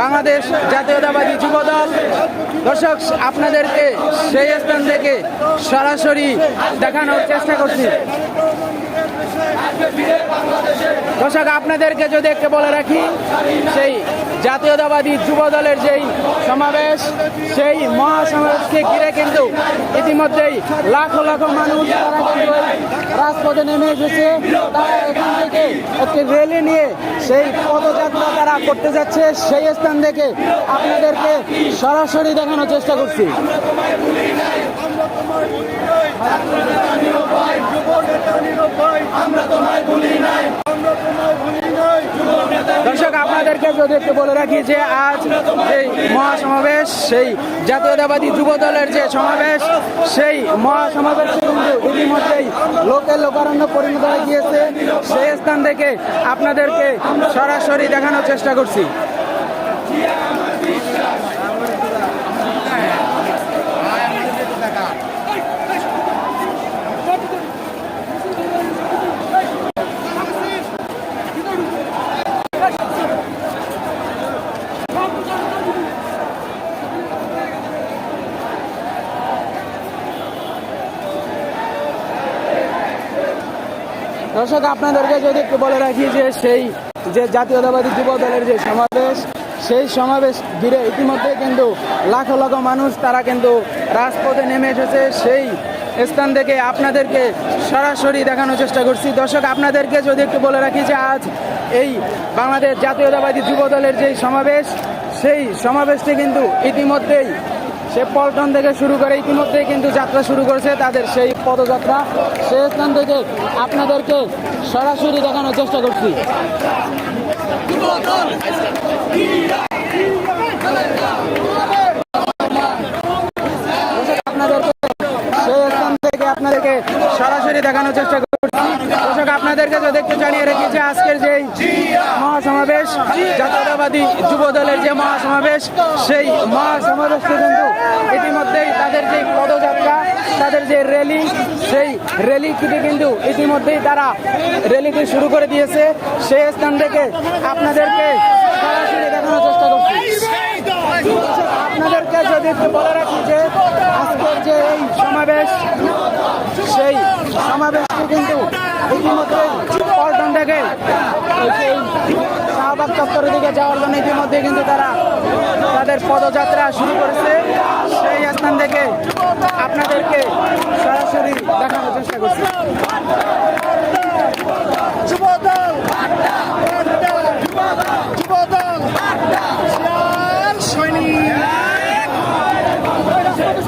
বাংলাদেশ জাতীয়তাবাদী যুবদল। দর্শক, আপনাদেরকে সেই স্থান থেকে সরাসরি দেখানোর চেষ্টা করছি। দর্শক, আপনাদেরকে যদি একটু বলে রাখি, সেই জাতীয়তাবাদী যুব দলের যেই সমাবেশ, সেই মহাসমাবেশকে ঘিরে কিন্তু ইতিমধ্যেই লাখো লাখো মানুষ রাজপথে নেমে এসেছে। তারা এখান থেকে একটি রেলি নিয়ে সেই পদযাত্রা তারা করতে যাচ্ছে। সেই স্থান থেকে আপনাদেরকে সরাসরি দেখানোর চেষ্টা করছি। দর্শক আপনাদেরকে বলে রাখি যে আজ এই মহাসমাবেশ, সেই জাতীয়তাবাদী যুব দলের যে সমাবেশ, সেই মহাসমাবেশ কিন্তু ইতিমধ্যেই লোকের লোকারণ্য পরিণত হয়ে গিয়েছে। সেই স্থান থেকে আপনাদেরকে সরাসরি দেখানোর চেষ্টা করছি। দর্শক, আপনাদেরকে যদি একটু বলে রাখি যে সেই যে জাতীয়তাবাদী যুব দলের যে সমাবেশ, সেই সমাবেশ ঘিরে ইতিমধ্যে কিন্তু লাখো লাখো মানুষ তারা কিন্তু রাজপথে নেমে এসেছে। সেই স্থান থেকে আপনাদেরকে সরাসরি দেখানোর চেষ্টা করছি। দর্শক, আপনাদেরকে যদি একটু বলে রাখি যে আজ এই বাংলাদেশ জাতীয়তাবাদী যুব দলের যেই সমাবেশ, সেই সমাবেশটি কিন্তু ইতিমধ্যেই সে পল্টন থেকে শুরু করে ইতিমধ্যেই কিন্তু যাত্রা শুরু করেছে, তাদের সেই পদযাত্রা। সেই স্থান থেকে আপনাদেরকে সরাসরি দেখানোর চেষ্টা করছি। আপনাদেরকে সেই স্থান থেকে আপনাদেরকে সরাসরি দেখানোর চেষ্টা আপনাদেরকে যদি একটু জানিয়ে রাখি যে আজকের যে মহাসমাবেশ, জাতীয়তাবাদী যুব দলের যে মহাসমাবেশ, সেই মহাসমাবেশটি কিন্তু ইতিমধ্যেই তাদের যে পদযাত্রা, তাদের যে র্যালি, সেই র্যালিটি কিন্তু ইতিমধ্যেই তারা র্যালিটি শুরু করে দিয়েছে। সেই স্থান থেকে আপনাদেরকে দেখানোর চেষ্টা করছি। আপনাদেরকে যদি একটু বলে রাখি যে আজকের যে এই সমাবেশ, সেই সমাবেশটি কিন্তু ইতিমধ্যে পল্টন থেকে শাহবাগ চত্বরের দিকে যাওয়ার জন্য ইতিমধ্যে কিন্তু তারা তাদের পদযাত্রা শুরু করেছে। সেই স্থান থেকে আপনাদেরকে সরাসরি দেখানোর চেষ্টা করছি।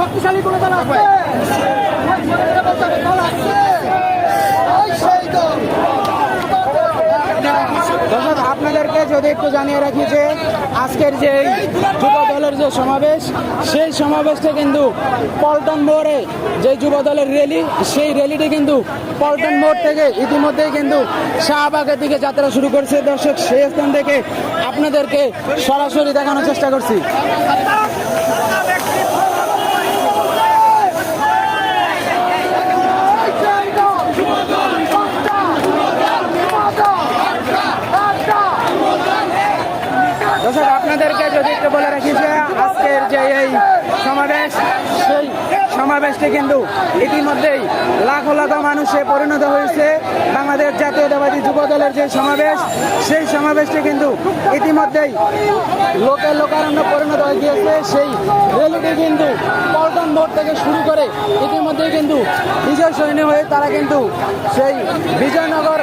শক্তিশালী কোনো দল আছে দল আছে ওই সেই দল দর্শক, আপনাদেরকে যদি একটু জানিয়ে রাখি যে আজকের যে যুব দলের যে সমাবেশ, সেই সমাবেশটা কিন্তু পল্টন মোড়ে যে যুব দলের র্যালি সেই র্যালিটি কিন্তু পল্টন মোড় থেকে ইতিমধ্যেই কিন্তু শাহবাগের দিকে যাত্রা শুরু করছে। দর্শক, সেই স্থান থেকে আপনাদেরকে সরাসরি দেখানোর চেষ্টা করছি দর্শক আপনাদেরকে যদি বলে রাখি যে এই সমাবেশ সেই সমাবেশটি কিন্তু ইতিমধ্যেই লাখো লাখো মানুষে পরিণত হয়েছে। বাংলাদেশ জাতীয়তাবাদী যুব দলের যে সমাবেশ, সেই সমাবেশটি কিন্তু ইতিমধ্যেই লোকের লোকারণ্য পরিণত হয়ে গিয়েছে। সেই র্যালিটি কিন্তু পল্টন মোড় থেকে শুরু করে ইতিমধ্যেই কিন্তু বিজয় সৈন্য হয়ে তারা কিন্তু সেই বিজয়নগর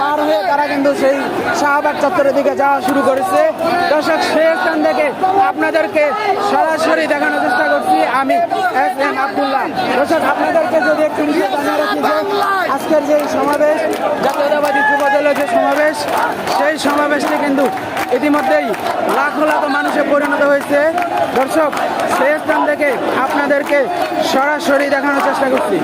পার হয়ে তারা কিন্তু সেই শাহবাগ চত্বরের দিকে যাওয়া শুরু করেছে। দর্শক, সেই স্থান থেকে আপনাদেরকে সরাসরি দেখানোর চেষ্টা আমি এস এম আবদুল্লাহ। দর্শক, আপনাদেরকে যদি একটু নিয়ে জানিয়ে রাখি যে আজকের যে সমাবেশ, জাতীয়তাবাদী যুব দলের যে সমাবেশ, সেই সমাবেশটি কিন্তু ইতিমধ্যেই লাখো লাখো মানুষে পরিণত হয়েছে। দর্শক, সেই স্থান থেকে আপনাদেরকে সরাসরি দেখানোর চেষ্টা করছি।